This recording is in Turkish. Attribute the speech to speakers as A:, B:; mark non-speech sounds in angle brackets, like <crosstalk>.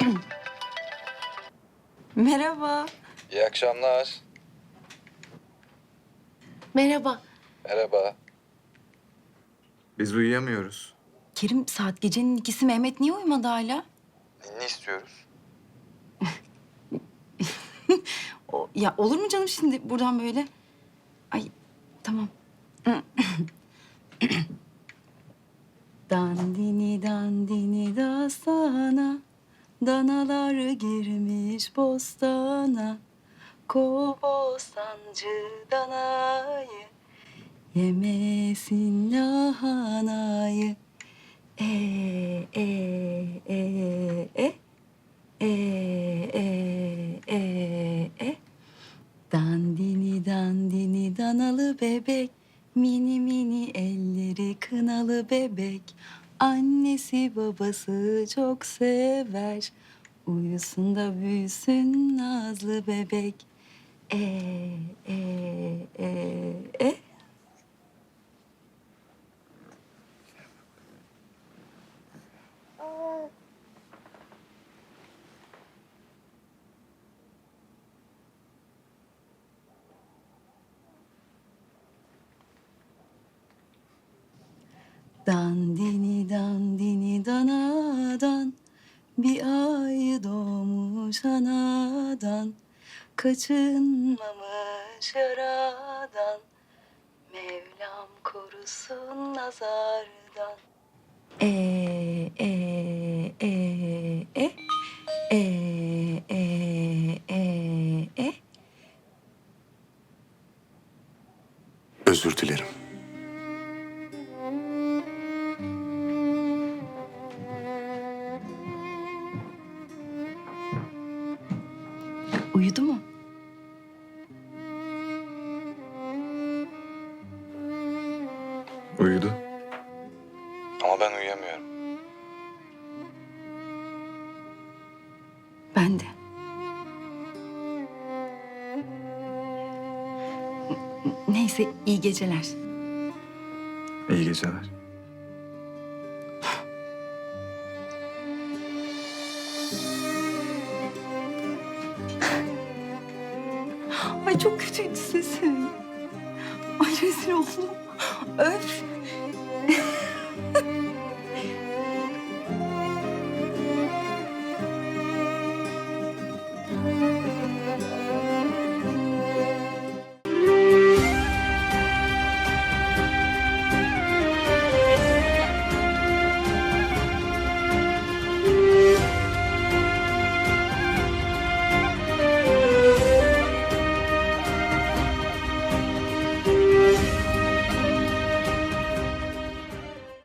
A: <clears throat> Merhaba.
B: İyi akşamlar.
A: Merhaba.
B: Merhaba.
C: Biz uyuyamıyoruz.
A: Kerim saat gecenin ikisi Mehmet niye uyumadı hala?
B: Ne istiyoruz? <laughs>
A: O, ya olur mu canım şimdi buradan böyle? Ay tamam. <clears throat> dandini dandini dastana Danalar girmiş bostana Kov bostancı danayı Yemesin lahanayı. E e e e e e e e. Dandini dandini danalı bebek. Mini mini elleri kınalı bebek Annesi babası çok sever. Uyusun da büyüsün nazlı bebek. E e e e Dandini dandini danadan bir ay doğmuş anadan kaçınmamış yaradan Mevlam korusun nazardan. E e e e e e e e
C: Özür dilerim.
A: Uyudu mu?
C: Uyudu.
B: Ama ben uyuyamıyorum.
A: Ben de. Neyse iyi geceler.
C: İyi geceler.
A: Ay çok kötüydü sesin. Ay rezil oldum. Öf.